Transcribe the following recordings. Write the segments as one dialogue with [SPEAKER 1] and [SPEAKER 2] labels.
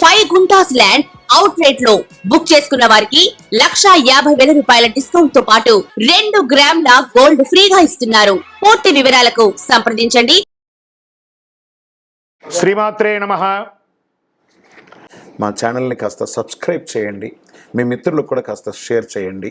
[SPEAKER 1] Five guntas land out రేట్లో book చేసుకున్న వారికి లక్షా యాభై వేల రూపాయల డిస్కౌంట్తో పాటు రెండు గ్రాముల గోల్డ్ ఫ్రీగా ఇస్తున్నారు. పూర్తి వివరాలకు సంప్రదించండి.
[SPEAKER 2] శ్రీమాత్రే నమ. మా ఛానల్ని కాస్త సబ్స్క్రైబ్ చేయండి. మీ మిత్రులకు కూడా కాస్త షేర్ చేయండి.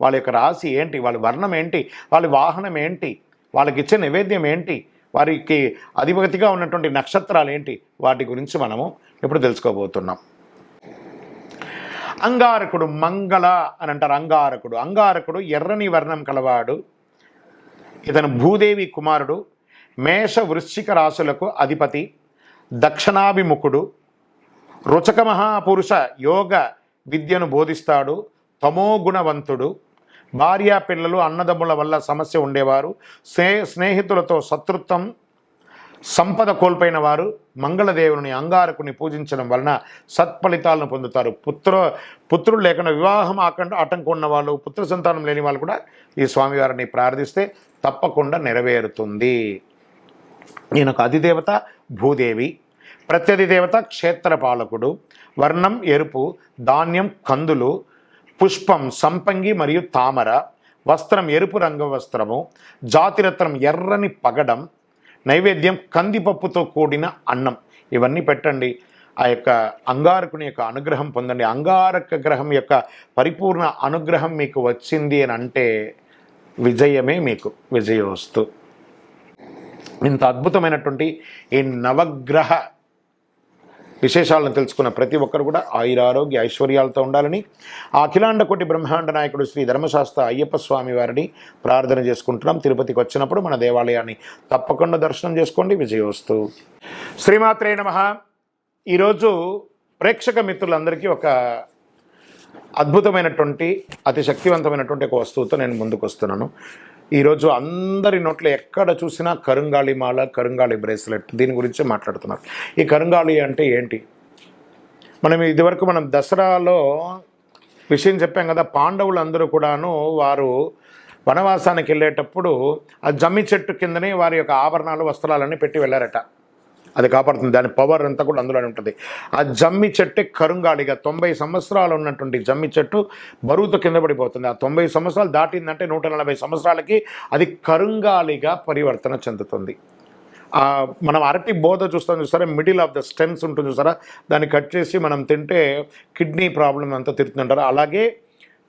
[SPEAKER 2] వాళ్ళ యొక్క రాశి ఏంటి? వాళ్ళ వర్ణం ఏంటి? వాళ్ళ వాహనం ఏంటి? వాళ్ళకి ఇచ్చే నైవేద్యం ఏంటి? వారికి అధిపతిగా ఉన్నటువంటి నక్షత్రాలు ఏంటి? వాటి గురించి మనము ఇప్పుడు తెలుసుకోబోతున్నాం. అంగారకుడు మంగళ అని అంటారు అంగారకుడు. అంగారకుడు ఎర్రని వర్ణం కలవాడు. ఇతను భూదేవి కుమారుడు. మేష వృశ్చిక రాశులకు అధిపతి. దక్షిణాభిముఖుడు. రుచక మహాపురుష యోగ విద్యను బోధిస్తాడు. తమోగుణవంతుడు. భార్య పిల్లలు అన్నదమ్ముల వల్ల సమస్య ఉండేవారు. స్నే స్నేహితులతో శత్రుత్వం సంపద కోల్పోయిన వారు. మంగళదేవుని అంగారకుని పూజించడం వలన సత్ఫలితాలను పొందుతారు. పుత్ర పుత్రులు లేకుండా వివాహం ఆకండ ఆటంకం ఉన్న వాళ్ళు పుత్ర సంతానం లేని వాళ్ళు కూడా ఈ స్వామివారిని ప్రార్థిస్తే తప్పకుండా నెరవేరుతుంది. ఈయనకు అధిదేవత భూదేవి. ప్రత్యధి దేవత క్షేత్రపాలకుడు. వర్ణం ఎరుపు. ధాన్యం కందులు. పుష్పం సంపంగి మరియు తామర వస్త్రం ఎరుపు రంగు వస్త్రము జాతిరత్నం ఎర్రని పగడం నైవేద్యం కందిపప్పుతో కూడిన అన్నం. ఇవన్నీ పెట్టండి. ఆ యొక్క అంగారకుని యొక్క అనుగ్రహం పొందండి. అంగారక గ్రహం యొక్క పరిపూర్ణ అనుగ్రహం మీకు వచ్చింది అని అంటే విజయమే మీకు విజయోస్తు ఇంత అద్భుతమైనటువంటి ఈ నవగ్రహ విశేషాలను తెలుసుకున్న ప్రతి ఒక్కరు కూడా ఆయురారోగ్య ఐశ్వర్యాలతో ఉండాలని అఖిలాండ కోటి బ్రహ్మాండ నాయకుడు శ్రీ ధర్మశాస్త్ర అయ్యప్ప స్వామి వారిని ప్రార్థన చేసుకుంటున్నాం. తిరుపతికి వచ్చినప్పుడు మన దేవాలయాన్ని తప్పకుండా దర్శనం చేసుకోండి. విజయోస్తు. శ్రీమాత్రే నమ. ఈరోజు ప్రేక్షక మిత్రులందరికీ ఒక అద్భుతమైనటువంటి అతి శక్తివంతమైనటువంటి ఒక వస్తువుతో నేను ముందుకు వస్తున్నాను ఈరోజు అందరి నోట్లో ఎక్కడ చూసినా కరుంగాళి మాల కరుంగాళి బ్రేస్లెట్ దీని గురించి మాట్లాడుతున్నారు. ఈ కరుంగాళి అంటే ఏంటి? మనం ఇదివరకు మనం దసరాలో విషయం చెప్పాం కదా పాండవులు అందరూ కూడాను వారు వనవాసానికి వెళ్ళేటప్పుడు ఆ జమ్మి చెట్టు కిందనే వారి యొక్క ఆభరణాలు వస్త్రాలన్నీ పెట్టి వెళ్ళారట. అది కాపాడుతుంది. దాని పవర్ అంతా కూడా అందులోనే ఉంటుంది. ఆ జమ్మి చెట్టే కరుంగాలిగా తొంభై సంవత్సరాలు ఉన్నటువంటి జమ్మి చెట్టు బరువుతో కింద పడిపోతుంది. ఆ తొంభై సంవత్సరాలు దాటిందంటే నూట నలభై సంవత్సరాలకి అది కరుంగాలిగా పరివర్తన చెందుతుంది. మనం అరటి బోధ చూస్తాం చూస్తారా? మిడిల్ ఆఫ్ ద స్టెమ్స్ ఉంటుంది చూసారా దాన్ని కట్ చేసి మనం తింటే కిడ్నీ ప్రాబ్లం అంతా తిరుగుతుంటారు. అలాగే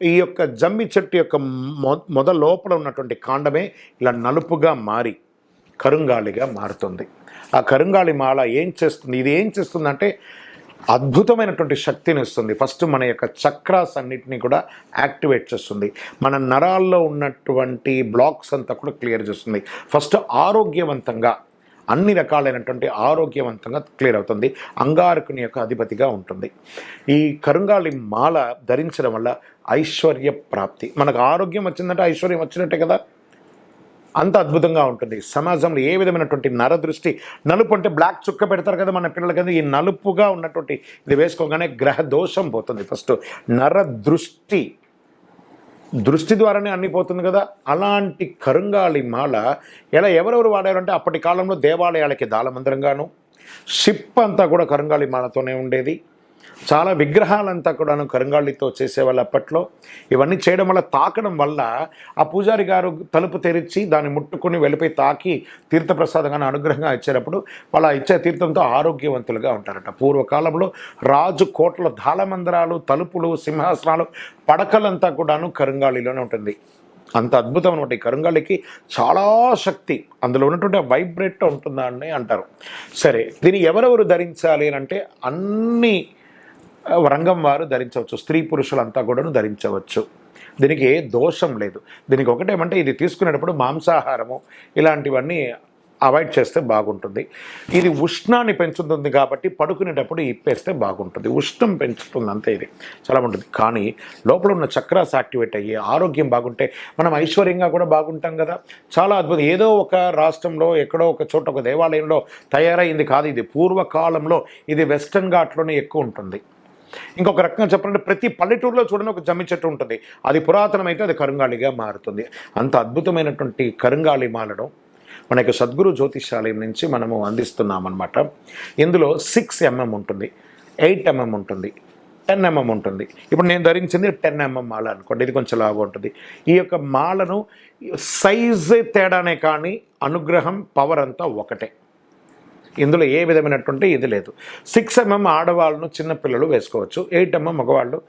[SPEAKER 2] ఈ యొక్క జమ్మి చెట్టు యొక్క మొ మొద లోపల ఉన్నటువంటి కాండమే ఇలా నలుపుగా మారి కరుంగాలిగా మారుతుంది. ఆ కరుంగాలి మాల ఏం చేస్తుంది? ఇది ఏం చేస్తుందంటే అద్భుతమైనటువంటి శక్తిని ఇస్తుంది. ఫస్ట్ మన యొక్క చక్రాస్ అన్నిటినీ కూడా యాక్టివేట్ చేస్తుంది. మన నరాల్లో ఉన్నటువంటి బ్లాక్స్ అంతా కూడా క్లియర్ చేస్తుంది. ఫస్ట్ ఆరోగ్యవంతంగా అన్ని రకాలైనటువంటి ఆరోగ్యవంతంగా క్లియర్ అవుతుంది. అంగారకుని యొక్క అధిపతిగా ఉంటుంది. ఈ కరుంగాలి మాల ధరించడం వల్ల ఐశ్వర్య ప్రాప్తి. మనకు ఆరోగ్యం వచ్చిందంటే ఐశ్వర్యం వచ్చినట్టే కదా? అంత అద్భుతంగా ఉంటుంది. సమాజంలో ఏ విధమైనటువంటి నరదృష్టి నలుపు అంటే బ్లాక్ చుక్క పెడతారు కదా మన పిల్లల కదా ఈ నలుపుగా ఉన్నటువంటి ఇది వేసుకోగానే గ్రహ దోషం పోతుంది ఫస్ట్. నరదృష్టి దృష్టి ద్వారానే అన్ని పోతుంది కదా. అలాంటి కరుంగాలి మాల ఎలా ఎవరెవరు వాడారంటే అప్పటి కాలంలో దేవాలయాలకి దాళమందిరంగాను షిప్ అంతా కూడా కరుంగాలి మాలతోనే ఉండేది. చాలా విగ్రహాలంతా కూడాను కరంగాళ్ళతో చేసేవాళ్ళు అప్పట్లో. ఇవన్నీ చేయడం వల్ల తాకడం వల్ల ఆ పూజారి గారు తలుపు తెరిచి దాన్ని ముట్టుకుని వెళ్ళిపోయి తాకి తీర్థప్రసాదంగా అనుగ్రహంగా ఇచ్చేటప్పుడు వాళ్ళ ఇచ్చే తీర్థంతో ఆరోగ్యవంతులుగా ఉంటారట. పూర్వకాలంలో రాజు కోట్ల దాళమందిరాలు తలుపులు సింహాసనాలు పడకలంతా కూడాను కరంగాళిలోనే ఉంటుంది. అంత అద్భుతం అనమాట ఈ కరుంగాలికి చాలా శక్తి. అందులో ఉన్నటువంటి వైబ్రేట్ ఉంటుందా అని అంటారు. సరే దీన్ని ఎవరెవరు ధరించాలి అని అంటే అన్నీ రంగం వారు ధరించవచ్చు. స్త్రీ పురుషులంతా కూడాను ధరించవచ్చు. దీనికి ఏ దోషం లేదు. దీనికి ఒకటేమంటే ఇది తీసుకునేటప్పుడు మాంసాహారము ఇలాంటివన్నీ అవాయిడ్ చేస్తే బాగుంటుంది. ఇది ఉష్ణాన్ని పెంచుతుంది కాబట్టి పడుకునేటప్పుడు ఇప్పేస్తే బాగుంటుంది. ఉష్ణం పెంచుతుంది అంతే ఇది. చాలా ఉంటుంది కానీ లోపల ఉన్న చక్రాస్ యాక్టివేట్ అయ్యి ఆరోగ్యం బాగుంటే మనం ఐశ్వర్యంగా కూడా బాగుంటాం కదా. చాలా అద్భుతం. ఏదో ఒక రాష్ట్రంలో ఎక్కడో ఒక చోట ఒక దేవాలయంలో తయారైంది కాదు ఇది. పూర్వకాలంలో ఇది వెస్టర్న్ ఘాట్లోనే ఎక్కువ ఉంటుంది. ఇంకొక రకంగా చెప్పాలంటే ప్రతి పల్లెటూరులో చూడండి ఒక జమ్మి చెట్టు ఉంటుంది. అది పురాతనమైతే అది కరుంగాళిగా మారుతుంది. అంత అద్భుతమైనటువంటి కరుంగాళి మన మనకి సద్గురు జ్యోతిషాలయం నుంచి మనము అందిస్తున్నామన్నమాట. ఇందులో సిక్స్ ఎంఎం ఉంటుంది. ఎయిట్ ఎంఎం ఉంటుంది. టెన్ ఎంఎం ఉంటుంది. ఇప్పుడు నేను ధరించింది టెన్ ఎంఎం మాల అనుకోండి. ఇది కొంచెం లాగా ఉంటుంది. ఈ యొక్క మాలను సైజ్ తేడానే కానీ అనుగ్రహం పవర్ అంతా ఒకటే. ఇందులో ఏ విధమైనటువంటి ఇది లేదు. సిక్స్ ఎంఎం ఆడవాళ్ళను చిన్నపిల్లలు వేసుకోవచ్చు. ఎయిట్ ఎంఎం మగవాళ్ళు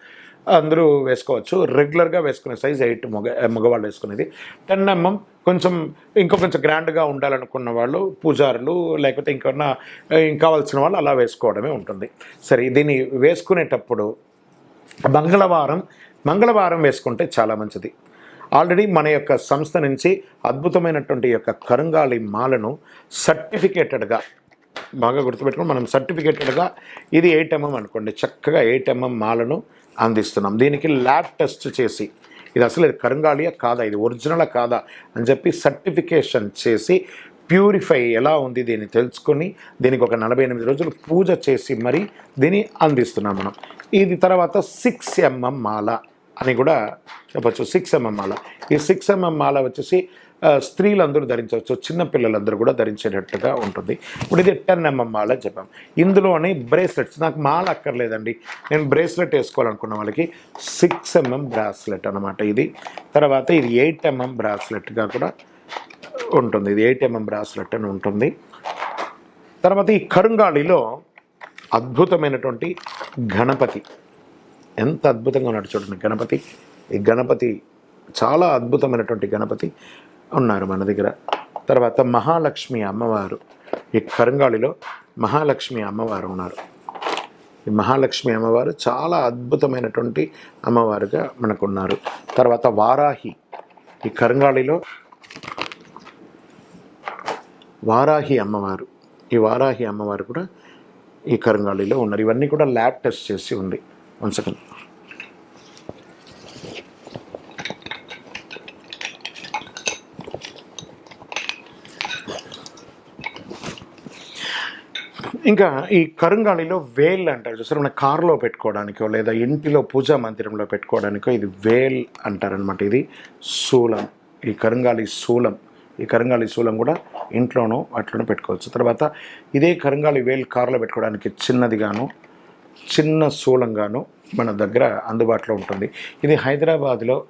[SPEAKER 2] అందరూ వేసుకోవచ్చు. రెగ్యులర్గా వేసుకునే సైజ్ ఎయిట్ మగ మగవాళ్ళు వేసుకునేది. టెన్ ఎంఎం కొంచెం ఇంకో కొంచెం గ్రాండ్గా ఉండాలనుకున్న వాళ్ళు పూజారులు లేకపోతే ఇంకన్నా ఇంకా కావాల్సిన వాళ్ళు అలా వేసుకోవడమే ఉంటుంది. సరే దీన్ని వేసుకునేటప్పుడు మంగళవారం మంగళవారం వేసుకుంటే చాలా మంచిది. ఆల్రెడీ మన యొక్క సంస్థ నుంచి అద్భుతమైనటువంటి యొక్క కరుంగాలి మాలను సర్టిఫికేటెడ్గా బాగా గుర్తుపెట్టుకుని మనం సర్టిఫికేటెడ్గా ఇది ఎయిట్ ఎంఎం అనుకోండి చక్కగా ఎయిట్ ఎంఎం మాలను అందిస్తున్నాం. దీనికి ల్యాబ్ టెస్ట్ చేసి ఇది అసలు ఇది కరుంగాలియా కాదా ఇది ఒరిజినలా కాదా అని చెప్పి సర్టిఫికేషన్ చేసి ప్యూరిఫై ఎలా ఉంది దీన్ని తెలుసుకొని దీనికి ఒక నలభై ఎనిమిది రోజులు పూజ చేసి మరి దీన్ని అందిస్తున్నాం మనం. ఇది తర్వాత సిక్స్ ఎంఎం మాల అని కూడా చెప్పచ్చు సిక్స్ ఎంఎం మాల. ఈ సిక్స్ ఎంఎం మాల వచ్చేసి స్త్రీలందరూ ధరించవచ్చు. చిన్న పిల్లలందరూ కూడా ధరించేటట్టుగా ఉంటుంది. ఇప్పుడు ఇది టెన్ ఎంఎం మాల అని చెప్పాం ఇందులోని బ్రేస్లెట్స్ నాకు మాల అక్కర్లేదండి. నేను బ్రేస్లెట్ వేసుకోవాలనుకున్న వాళ్ళకి సిక్స్ ఎంఎం బ్రాస్లెట్ అనమాట ఇది. తర్వాత ఇది ఎయిట్ ఎంఎం బ్రాస్లెట్గా కూడా ఉంటుంది. ఇది ఎయిట్ ఎంఎం బ్రాస్లెట్ అని ఉంటుంది. తర్వాత ఈ కరుంగాళిలో అద్భుతమైనటువంటి గణపతి. ఎంత అద్భుతంగా ఉన్నాడు చూడండి గణపతి. ఈ గణపతి చాలా అద్భుతమైనటువంటి గణపతి. ఉన్నారు మన దగ్గర. తర్వాత మహాలక్ష్మి అమ్మవారు. ఈ కరంగాళిలో మహాలక్ష్మి అమ్మవారు ఉన్నారు. ఈ మహాలక్ష్మి అమ్మవారు చాలా అద్భుతమైనటువంటి అమ్మవారుగా మనకు ఉన్నారు తర్వాత వారాహి. ఈ కరంగాళిలో వారాహి అమ్మవారు. ఈ వారాహి అమ్మవారు కూడా ఈ కరంగాళిలో ఉన్నారు. ఇవన్నీ కూడా ల్యాబ్ టెస్ట్ చేసి ఉంది. వన్ సెకండ్ ఇంకా ఈ కరుంగాళిలో వేల్ అంటారు చూసారు? మన కారులో పెట్టుకోవడానికో లేదా ఇంటిలో పూజా మందిరంలో పెట్టుకోవడానికో ఇది వేల్ అంటారనమాట ఇది శూలం. ఈ కరుంగాళి శూలం. ఈ కరంగాళి శూలం కూడా ఇంట్లోనూ వాటిలోనూ పెట్టుకోవచ్చు. తర్వాత ఇదే కరంగాళి వేల్ కారులో పెట్టుకోవడానికి చిన్నదిగాను చిన్న శూలంగాను మన దగ్గర అందుబాటులో ఉంటుంది. ఇది హైదరాబాద్లో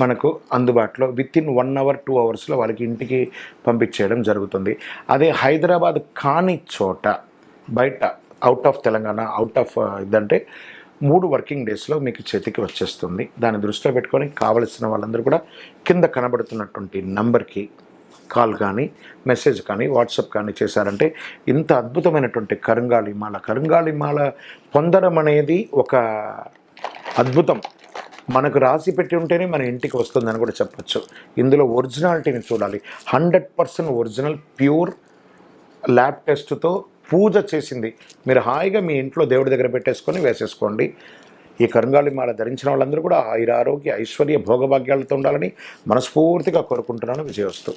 [SPEAKER 2] మనకు అందుబాటులో with in one hour two అవర్స్లో వాళ్ళకి ఇంటికి పంపించేయడం జరుగుతుంది. అదే హైదరాబాద్ కాని చోట బయట out of Telangana out of uh, ఇదంటే మూడు వర్కింగ్ డేస్లో మీకు చేతికి వచ్చేస్తుంది. దాన్ని దృష్టిలో పెట్టుకొని కావలసిన వాళ్ళందరూ కూడా కింద కనబడుతున్నటువంటి నంబర్కి కాల్ కానీ మెసేజ్ కానీ వాట్సాప్ కానీ చేశారంటే ఇంత అద్భుతమైనటువంటి కరుంగాళిమాల కరుంగాళిమాల పొందడం అనేది ఒక అద్భుతం. మనకు రాసి పెట్టి ఉంటేనే మన ఇంటికి వస్తుందని కూడా చెప్పొచ్చు. ఇందులో ఒరిజినాలిటీని చూడాలి. Hundred percent original pure lab టెస్ట్తో పూజ చేసింది. మీరు హాయిగా మీ ఇంట్లో దేవుడి దగ్గర పెట్టేసుకొని వేసేసుకోండి. ఈ కరుంగాళి మాల ధరించిన వాళ్ళందరూ కూడా ఆయుర ఆరోగ్య ఐశ్వర్య భోగభాగ్యాలతో ఉండాలని మనస్ఫూర్తిగా కోరుకుంటున్నాను. విజయవస్తు.